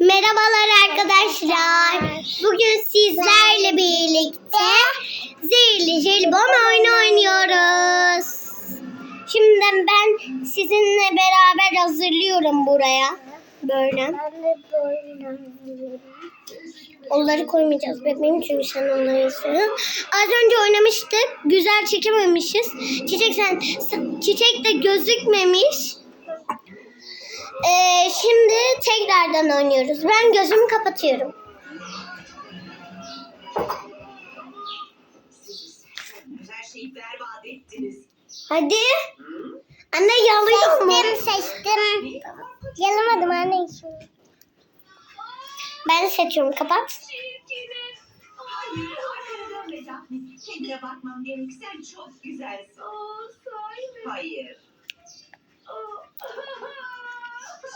Merhabalar arkadaşlar. Bugün sizlerle birlikte zehirli jelibon oyunu oynuyoruz. Şimdi ben sizinle beraber hazırlıyorum buraya. Böyle Onları koymayacağız bebeğim çünkü sen onları istiyorsun. Az önce oynamıştık. Güzel çekememişiz. Çiçek sen çiçek de gözükmemiş. Ee, şimdi tekrardan oynuyoruz. Ben gözümü kapatıyorum. Her şeyi berbat ettiniz. Hadi. Anne yalıyor mu? Seçtim seçtim. Yalamadım anne şimdi. Ben seçiyorum. Kapat. Kendine bakmam gerek. Sen çok güzelsin. Hayır.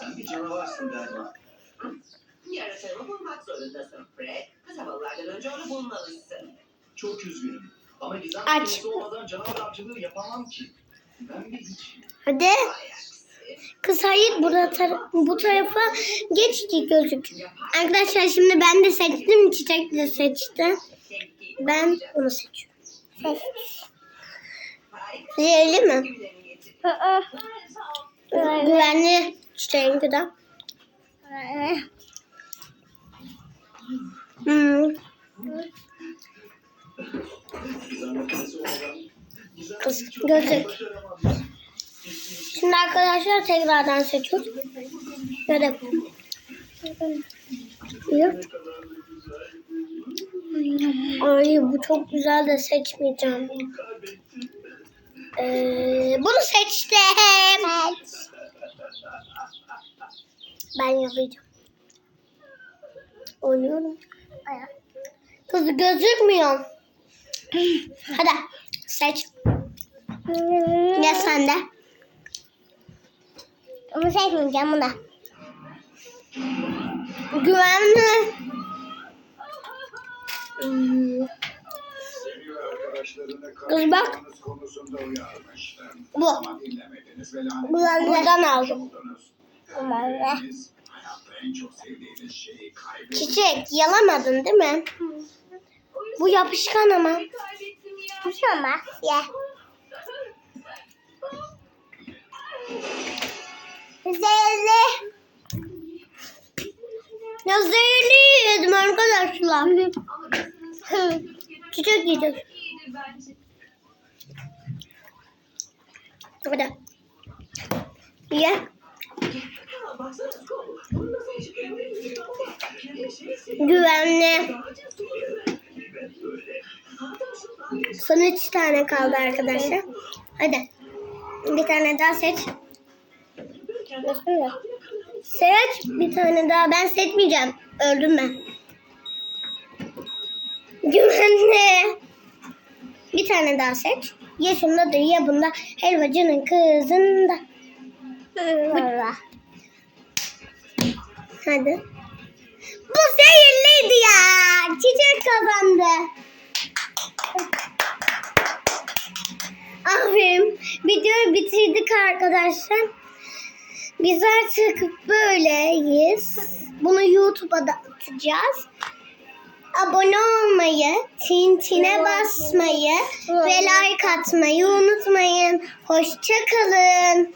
Sen bir canavarsın galiba. Yaratığı bulmak zorundasın Fred. Kasabalardan önce onu bulmalısın. Çok üzgünüm. Ama gizem Aç. olmadan canavar avcılığı yapamam ki. Ben bir hiç. Hadi. Vay aksi. Kız hayır burada tara- bu tarafa geç ki gözük. Arkadaşlar şimdi ben de seçtim. Çiçek de seçti. Ben onu seçiyorum. Harika. Zehirli mi? Güveni getir. Güvenli çiçeğinki de. Hmm. Başaramam. Şimdi arkadaşlar tekrardan seçiyoruz. Böyle. Yok. Ay bu çok güzel de seçmeyeceğim. Ee, bunu seçtim. Ben yalayacağım. Oynuyorum. Kız gözükmüyor. Hadi seç. Gel sen de. Onu seçmeyeceğim bunu. Güvenli. Kız bak. Bu. Buradan aldım. Kaybettiniz. Çiçek yalamadın değil mi? Bu yapışkan ama. Bir şey olmaz. Ye. Zehirli. Ya zehirli yedim arkadaşlar. Çiçek yiyeceğiz. Hadi. Ye. Güvenli. Son üç tane kaldı arkadaşlar. Hadi. Bir tane daha seç. Seç. Bir tane daha. Ben seçmeyeceğim. Öldüm ben. Güvenli. Bir tane daha seç. Ya şundadır ya bunda. Helvacının kızında. Hadi. Bu zehirliydi ya. Çiçek kazandı. Aferin. Videoyu bitirdik arkadaşlar. Biz artık böyleyiz. Bunu YouTube'a da atacağız. Abone olmayı, tintine basmayı ve like atmayı unutmayın. Hoşçakalın.